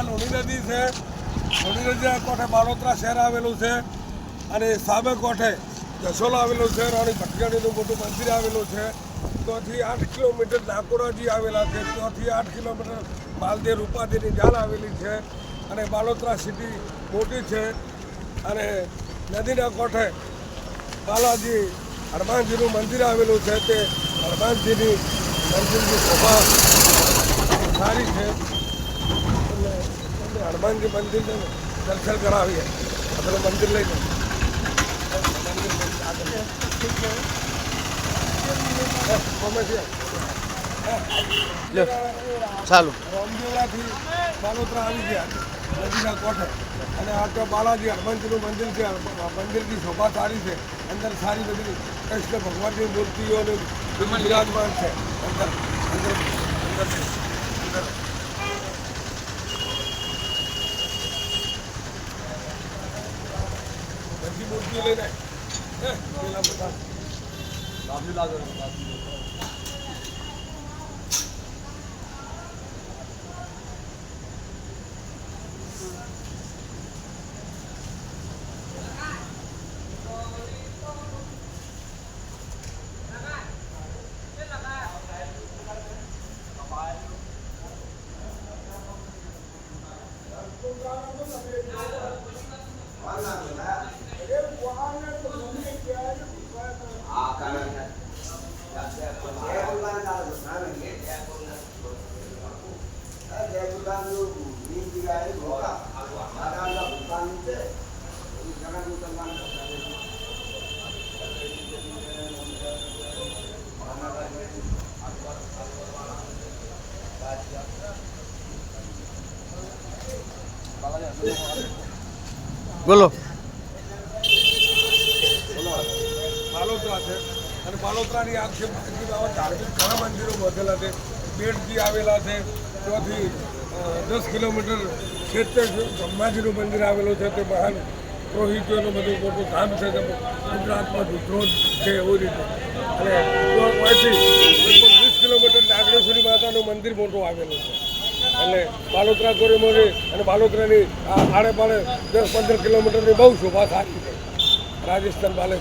આ લોણી નદી છે. લોણી નદીના કોઠે બાલોતરા શહેર આવેલું છે અને સામે કોઠે જસોલ આવેલું છે, રાણી ભટકાણીનું મોટું મંદિર આવેલું છે. ત્યાંથી આઠ કિલોમીટર નાકોરાજી આવેલા છે. ત્યાંથી આઠ કિલોમીટર માલદેવ રૂપાદેની જાળ આવેલી છે અને બાલોત્રા સિટી મોટી છે અને નદીના કોઠે બાલાજી હનુમાનજીનું મંદિર આવેલું છે. તે હનુમાનજીની મંદિરની શોભા સારી છે. હનુમાનજી મંદિરને દર્શન કરાવીએ. આપણે મંદિર લઈ જઈએ. ચાલુ. રામદેવરાથી બાલોત્રા આવી ગયા નદીના કોઠે. અને આ તો બાલાજી હનુમાનજીનું મંદિર છે મંદિરની શોભા સારી છે. અંદર સારી બધી કૃષ્ણ ભગવાનની મૂર્તિઓ વિરાજમાન છે. અંદર અંદર અંદર. त्यांची मूर्ती लय नाही बाजूला Thank you. Gol. Bueno. બાલોતરા છે. અને બાલોતરાની આખી માહિતી આવા ધાર્મિક ઘણા મંદિરો વધેલા છે. પેટજી આવેલા છે ત્યાંથી દસ કિલોમીટર છેતર બ્રહ્માજીનું મંદિર આવેલું છે. તે મહાન પુરોહિતોનું બધું મોટું કામ છે. ગુજરાતમાં વિદ્રોહ છે એવી રીતે. અને પછી વીસ કિલોમીટર નાગડેશ્વરી માતાનું મંદિર મોટું આવેલું છે. એટલે બાલોતરા કોરીમોરી અને બાલોત્રાની આડે પાડે દસ પંદર કિલોમીટરની બહુ શોભા સારી છે. રાજસ્થાન બાલે.